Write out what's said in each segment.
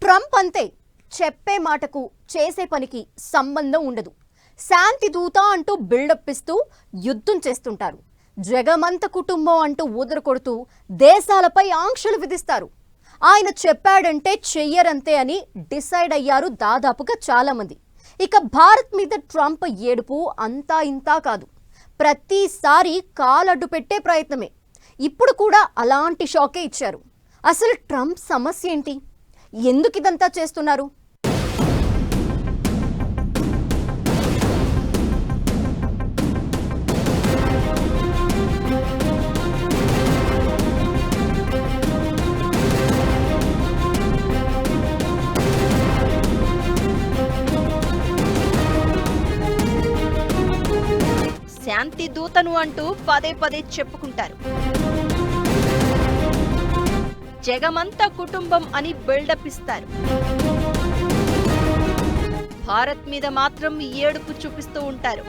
Trump అంతే చెప్పే మాటకు చేసే పనికి సంబంధం ఉండదు. శాంతి దూత అంటూ బిల్డప్ ఇస్తూ యుద్ధం చేస్తుంటారు. జగమంత కుటుంబం అంటూ ఊదర కొడుతూ దేశాలపై ఆంక్షలు విధిస్తారు. ఆయన చెప్పాడంటే చెయ్యరంతే అని డిసైడ్ అయ్యారు దాదాపుగా చాలామంది. ఇక భారత్ మీద ట్రంప్ ఏడుపు అంతా ఇంతా కాదు. ప్రతిసారి కాలడ్డు పెట్టే ప్రయత్నమే. ఇప్పుడు కూడా అలాంటి షాకే ఇచ్చారు. అసలు ట్రంప్ సమస్య ఏంటి? ఎందుకు ఇదంతా చేస్తున్నారు? శాంతి దూతను అంటూ పదే పదే చెప్పుకుంటారు. జగమంతా కుటుంబం అని బిల్డప్ ఇస్తారు. భారత్ మీద మాత్రం ఏడుపు చూపిస్తూ ఉంటారు.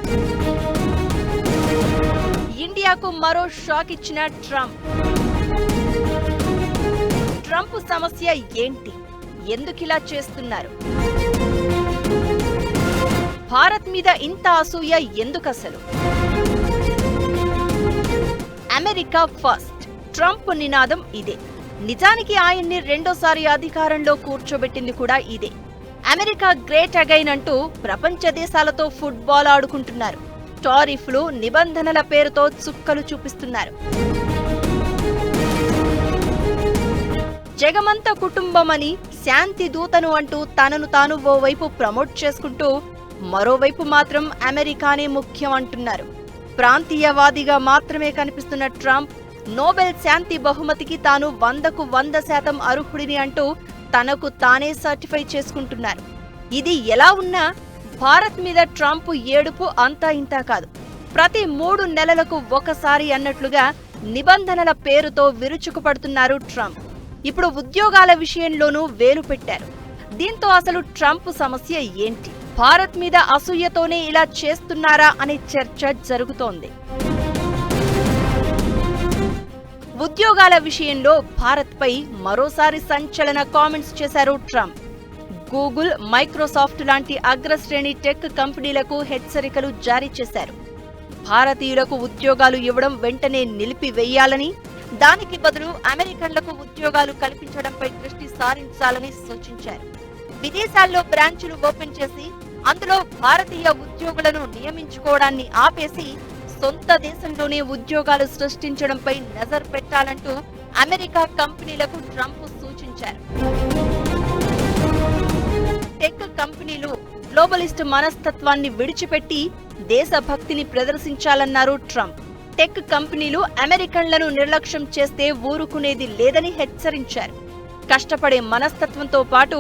ఇండియాకు మరో షాక్ ఇచ్చిన ట్రంప్. ట్రంప్ సమస్య ఏంటి? ఎందుకిలా చేస్తున్నారు? భారత్ మీద ఇంత అసూయ ఎందుకసలు అమెరికా ఫస్ట్. ట్రంప్ నినాదం ఇదే. నిజానికి ఆయన్ని రెండోసారి అధికారంలో కూర్చోబెట్టింది కూడా ఇదే. అమెరికా గ్రేట్ అగైన్ అంటూ ప్రపంచ దేశాలతో ఫుట్బాల్ ఆడుకుంటున్నారు. టారిఫ్లు నిబంధనల పేరుతో చుక్కలు చూపిస్తున్నారు. జగమంత కుటుంబమని శాంతి దూతను అంటూ తనను తాను ఓవైపు ప్రమోట్ చేసుకుంటూ మరోవైపు మాత్రం అమెరికానే ముఖ్యం అంటున్నారు. ప్రాంతీయవాదిగా మాత్రమే కనిపిస్తున్న ట్రంప్ నోబెల్ శాంతి బహుమతికి తాను వందకు వంద శాతం అర్హుడిని అంటూ తనకు తానే సర్టిఫై చేసుకుంటున్నారు. ఇది ఎలా ఉన్నా భారత్ మీద ట్రంప్ ఏడుపు అంతా ఇంతా కాదు. ప్రతి మూడు నెలలకు ఒకసారి అన్నట్లుగా నిబంధనల పేరుతో విరుచుకుపడుతున్నారు ట్రంప్. ఇప్పుడు ఉద్యోగాల విషయంలోనూ వేలు పెట్టారు. దీంతో అసలు ట్రంప్ సమస్య ఏంటి? భారత్ మీద అసూయతోనే ఇలా చేస్తున్నారా అనే చర్చ జరుగుతోంది. ఉద్యోగాల విషయంలో భారత్పై మరోసారి సంచలన కామెంట్స్ చేశారు ట్రంప్. గూగుల్ మైక్రోసాఫ్ట్ లాంటి అగ్రశ్రేణి టెక్ కంపెనీలకు హెచ్చరికలు జారీ చేశారు. భారతీయులకు ఉద్యోగాలు ఇవ్వడం వెంటనే నిలిపివేయాలని దానికి బదులు అమెరికన్లకు ఉద్యోగాలు కల్పించడంపై దృష్టి సారించాలని సూచించారు. విదేశాల్లో బ్రాంచులు ఓపెన్ చేసి అందులో భారతీయ ఉద్యోగులను నియమించుకోవడాన్ని ఆపేసి సొంత దేశంలోనే ఉద్యోగాలు సృష్టించడంపై నజర్ పెట్టాలంటూ అమెరికా కంపెనీలకు ట్రంప్ సూచించారు. టెక్ కంపెనీలు గ్లోబలిస్ట్ మనస్తత్వాన్ని విడిచిపెట్టి దేశభక్తిని ప్రదర్శించాలన్నారు ట్రంప్. టెక్ కంపెనీలు అమెరికన్లను నిర్లక్ష్యం చేస్తే ఊరుకునేది లేదని హెచ్చరించారు. కష్టపడే మనస్తత్వంతో పాటు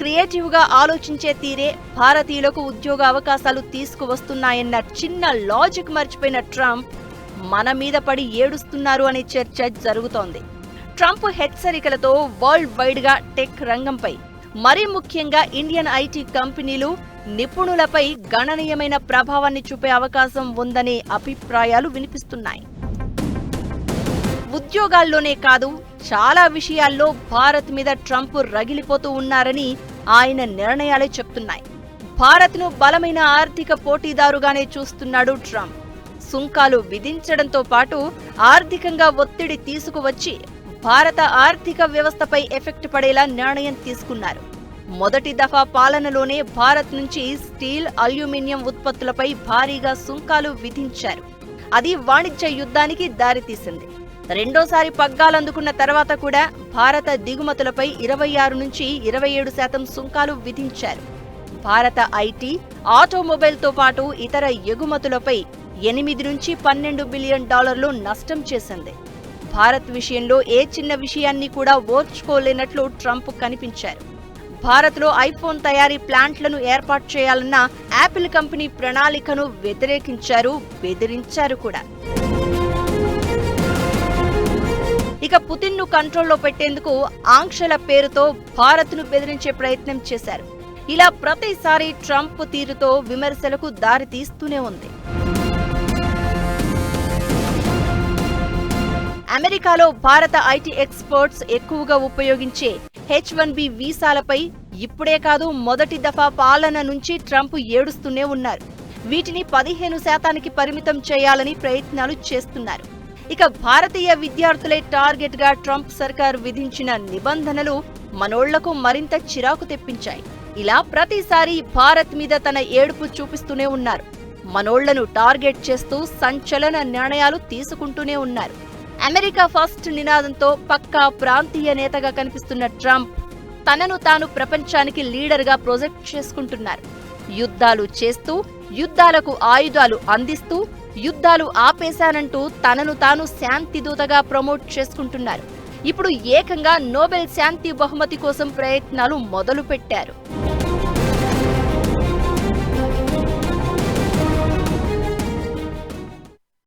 క్రియేటివ్గా ఆలోచించే తీరే భారతీయులకు ఉద్యోగ అవకాశాలు తీసుకువస్తున్నాయన్న చిన్న లాజిక్ మర్చిపోయిన ట్రంప్ మన మీద పడి ఏడుస్తున్నారు అనే చర్చ జరుగుతోంది. ట్రంప్ హెచ్చరికలతో వరల్డ్ వైడ్గా టెక్ రంగంపై మరీ ముఖ్యంగా ఇండియన్ ఐటీ కంపెనీలు నిపుణులపై గణనీయమైన ప్రభావాన్ని చూపే అవకాశం ఉందనే అభిప్రాయాలు వినిపిస్తున్నాయి. ఉద్యోగాల్లోనే కాదు చాలా విషయాల్లో భారత్ మీద ట్రంప్ రగిలిపోతూ ఉన్నారని ఆయన నిర్ణయాలే చెప్తున్నాయి. భారత్ను బలమైన ఆర్థిక పోటీదారుగానే చూస్తున్నాడు ట్రంప్. సుంకాలు విధించడంతో పాటు ఆర్థికంగా ఒత్తిడి తీసుకువచ్చి భారత ఆర్థిక వ్యవస్థపై ఎఫెక్ట్ పడేలా నిర్ణయం తీసుకున్నారు. మొదటి దఫా పాలనలోనే భారత్ నుంచి స్టీల్ అల్యూమినియం ఉత్పత్తులపై భారీగా సుంకాలు విధించారు. అది వాణిజ్య యుద్ధానికి దారితీసింది. రెండోసారి పగ్గాలందుకున్న తర్వాత కూడా భారత దిగుమతులపై ఇరవై ఆరు నుంచి ఇరవై ఏడు శాతం సుంకాలు విధించారు. భారత ఐటీ ఆటోమొబైల్తో పాటు ఇతర ఎగుమతులపై ఎనిమిది నుంచి పన్నెండు బిలియన్ డాలర్లు నష్టం చేసింది. భారత్ విషయంలో ఏ చిన్న విషయాన్ని కూడా ఓర్చుకోలేనట్లు ట్రంప్ కనిపించారు. భారత్లో ఐఫోన్ తయారీ ప్లాంట్లను ఏర్పాటు చేయాలన్న యాపిల్ కంపెనీ ప్రణాళికను వ్యతిరేకించారు బెదిరించారు కూడా. ఇక పుతిన్ను కంట్రోల్లో పెట్టేందుకు ఆంక్షల పేరుతో భారత్ను బెదిరించే ప్రయత్నం చేశారు. ఇలా ప్రతిసారి ట్రంప్ తీరుతో విమర్శలకు దారి తీస్తూనే ఉంది. అమెరికాలో భారత ఐటీ ఎక్స్పర్ట్స్ ఎక్కువగా ఉపయోగించే హెచ్ వన్ బి వీసాలపై ఇప్పుడే కాదు మొదటి దఫా పాలన నుంచి ట్రంప్ ఏడుస్తూనే ఉన్నారు. వీటిని పదిహేను శాతానికి పరిమితం చేయాలని ప్రయత్నాలు చేస్తున్నారు. ఇక భారతీయ విద్యార్థులే టార్గెట్గా ట్రంప్ సర్కార్ విధించిన నిబంధనలు మనోళ్ళకు మరింత చిరాకు తెప్పించాయి. ఇలా ప్రతిసారి భారత్ మీద తన ఏడుపు చూపిస్తూనే ఉన్నారు. మనోళ్ళను టార్గెట్ చేస్తూ సంచలన నిర్ణయాలు తీసుకుంటూనే ఉన్నారు. అమెరికా ఫస్ట్ నినాదంతో పక్కా ప్రాంతీయ నేతగా కనిపిస్తున్న ట్రంప్ తనను తాను ప్రపంచానికి లీడర్గా ప్రొజెక్ట్ చేసుకుంటున్నారు. యుద్ధాలు చేస్తూ యుద్ధాలకు ఆయుధాలు అందిస్తూ యుద్ధాలు ఆపేశానంటూ తనను తాను శాంతి దూతగా ప్రమోట్ చేసుకుంటున్నారు. ఇప్పుడు ఏకంగా నోబెల్ శాంతి బహుమతి కోసం ప్రయత్నాలు మొదలుపెట్టారు.